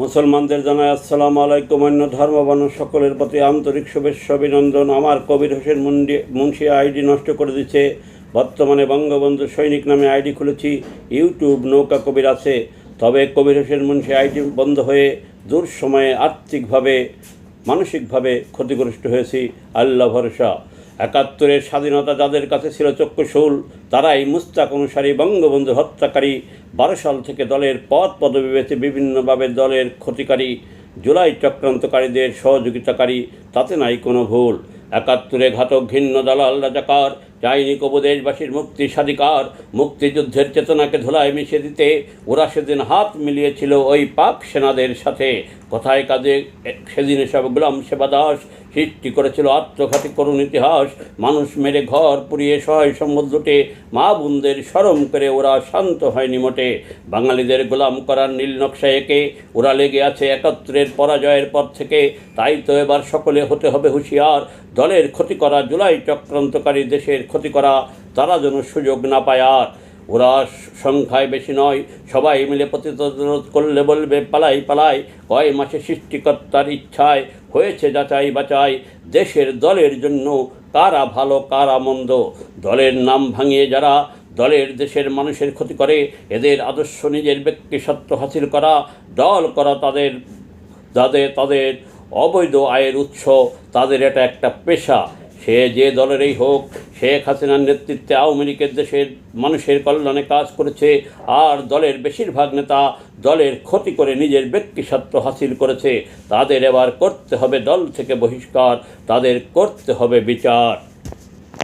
মুসলমানদের জানায়, আসসালামু আলাইকুম, অন্য ধর্মবান সকলের প্রতি আন্তরিক শুভেচ্ছা, অভিনন্দন। আমার কবির হোসেন মুন্ডি, মুন্সি আইডি নষ্ট করে দিচ্ছে। বর্তমানে বঙ্গবন্ধু সৈনিক নামে আইডি খুলেছি। ইউটিউব নৌকা কবির আছে। তবে কবির হোসেন মুন্সি আইডি বন্ধ হয়ে দূর সময়ে আর্থিকভাবে, মানসিকভাবে ক্ষতিগ্রস্ত হয়েছি। আল্লাহ ভরসা। একাত্তরের স্বাধীনতা যাদের কাছে ছিল চক্ষুশূল তারাই মুস্তাক অনুসারী বঙ্গবন্ধু হত্যাকারী বারো সাল থেকে দলের পদ পদবি বেছে বিভিন্নভাবে দলের ক্ষতিকারী, জুলাই চক্রান্তকারীদের সহযোগিতাকারী, তাতে নাই কোনো ভুল। একাত্তরে ঘাতক ঘিন্ন দালাল রাজাকার চাইনিক উপদেশবাসীর মুক্তি স্বাধিকার, মুক্তিযুদ্ধের চেতনাকে ধুলায় মিশিয়ে দিতে ওরা সেদিন হাত মিলিয়েছিল ওই পাক সেনাদের সাথে। কথায় কাজে সেদিন এসব গোলাম সেবা দাস সৃষ্টি করেছিল আত্মঘাতী করুণ ইতিহাস। মানুষ মেরে ঘর পুড়িয়ে সহায় সম্বল লুটে মা বোনদের সরম করে ওরা শান্ত হয়নি মোটে। বাঙালিদের গোলাম করার নীল নকশা এঁকে, ওরা লেগে আছে একত্রের পরাজয়ের পর থেকে। তাই তো এবার সকলে হতে হবে হুঁশিয়ার। দলের ক্ষতি করা জুলাই চক্রান্তকারী দেশের ক্ষতি করা, তারা যেন সুযোগ না পায়। আর ওরা সংখ্যায় বেশি নয়, সবাই মিলে প্রতিরোধ করলে বলবে, পালাই পালাই। কয় মাসে সৃষ্টিকর্তার ইচ্ছায় হয়েছে যাচাই বাচাই দেশের দলের জন্য কারা ভালো, কারা মন্দ? দলের নাম ভাঙিয়ে যারা দলের দেশের মানুষের ক্ষতি করে, এদের আদর্শ নিজের ব্যক্তি সত্য হাসিল করা, দল করা তাদের, যাদের, তাদের অবৈধ আয়ের উৎস, তাদের এটা একটা পেশা। সে যে দলেরই হোক শেখ হাসিনার নেতৃত্বে আওয়ামী লীগের দেশের মানুষের কল্যাণে কাজ করেছে, আর দলের বেশিরভাগ নেতা দলের ক্ষতি করে নিজের ব্যক্তি স্বার্থ হাসিল করেছে। তাদের এবার করতে হবে দল থেকে বহিষ্কার, তাদের করতে হবে বিচার।